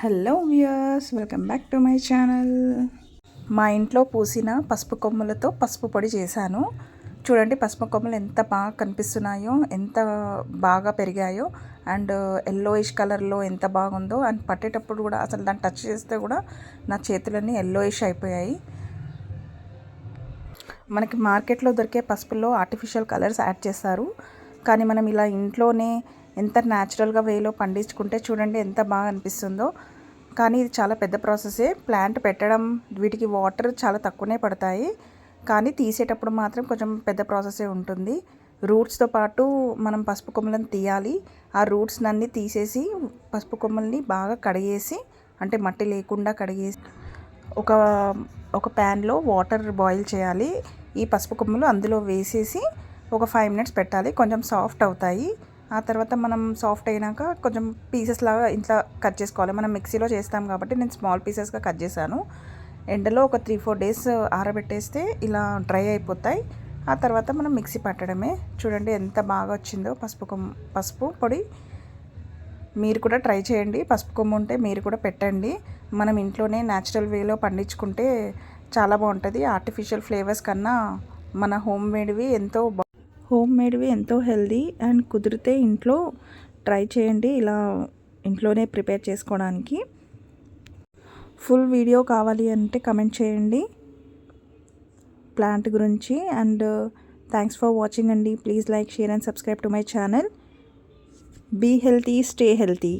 Hello viewers welcome back to my channel. మా ఇంట్లో పూసిన పసుపు కొమ్ములతో పసుపు పొడి చేశాను. చూడండి పసుపు కొమ్మలు ఎంత బాగా కనిపిస్తున్నాయో ఎంత బాగా పెరిగాయో అండ్ ఎల్లోయిష్ కలర్లో ఎంత బాగుందో అండ్ పట్టేటప్పుడు కూడా అసలు దాన్ని టచ్ చేస్తే కూడా నా చేతులన్నీ ఎల్లోయిష్ అయిపోయాయి. మనకి మార్కెట్లో దొరికే పసుపులో ఆర్టిఫిషియల్ కలర్స్ యాడ్ చేస్తారు. కానీ మనం ఇలా ఇంట్లోనే ఎంత న్యాచురల్గా వేలో పండించుకుంటే చూడండి ఎంత బాగా అనిపిస్తుందో. కానీ ఇది చాలా పెద్ద ప్రాసెసే ప్లాంట్ పెట్టడం వీటికి వాటర్ చాలా తక్కువనే పడతాయి. కానీ తీసేటప్పుడు మాత్రం కొంచెం పెద్ద ప్రాసెసే ఉంటుంది. రూట్స్తో పాటు మనం పసుపు కొమ్మలను తీయాలి. ఆ రూట్స్ అన్నీ తీసేసి పసుపు కొమ్మల్ని బాగా కడిగేసి అంటే మట్టి లేకుండా కడిగేసి ఒక ఒక ప్యాన్లో వాటర్ బాయిల్ చేయాలి. ఈ పసుపు కొమ్మలు అందులో వేసేసి ఒక ఫైవ్ మినిట్స్ పెట్టాలి. కొంచెం సాఫ్ట్ అవుతాయి. ఆ తర్వాత మనం సాఫ్ట్ అయినాక కొంచెం పీసెస్ లాగా ఇంట్లో కట్ చేసుకోవాలి. మనం మిక్సీలో చేస్తాం కాబట్టి నేను స్మాల్ పీసెస్గా కట్ చేశాను. ఎండలో ఒక త్రీ ఫోర్ డేస్ ఆరబెట్టేస్తే ఇలా డ్రై అయిపోతాయి. ఆ తర్వాత మనం మిక్సీ పట్టడమే. చూడండి ఎంత బాగా వచ్చిందో పసుపు కొమ్మ పసుపు పొడి. మీరు కూడా ట్రై చేయండి. పసుపు కొమ్ము ఉంటే మీరు కూడా పెట్టండి. మనం ఇంట్లోనే న్యాచురల్ వేలో పండించుకుంటే చాలా బాగుంటుంది. ఆర్టిఫిషియల్ ఫ్లేవర్స్ కన్నా మన హోమ్ మేడ్వి ఎంతో హోమ్ మేడ్వి ఎంతో హెల్దీ అండ్ కుదిరితే ఇంట్లో ట్రై చేయండి. ఇలా ఇంట్లోనే ప్రిపేర్ చేసుకోవడానికి. ఫుల్ వీడియో కావాలి అంటే కమెంట్ చేయండి. ప్లాంట్ గురించి అండ్ థ్యాంక్స్ ఫర్ వాచింగ్ అండి. Please like share and subscribe to my channel. Be healthy stay healthy.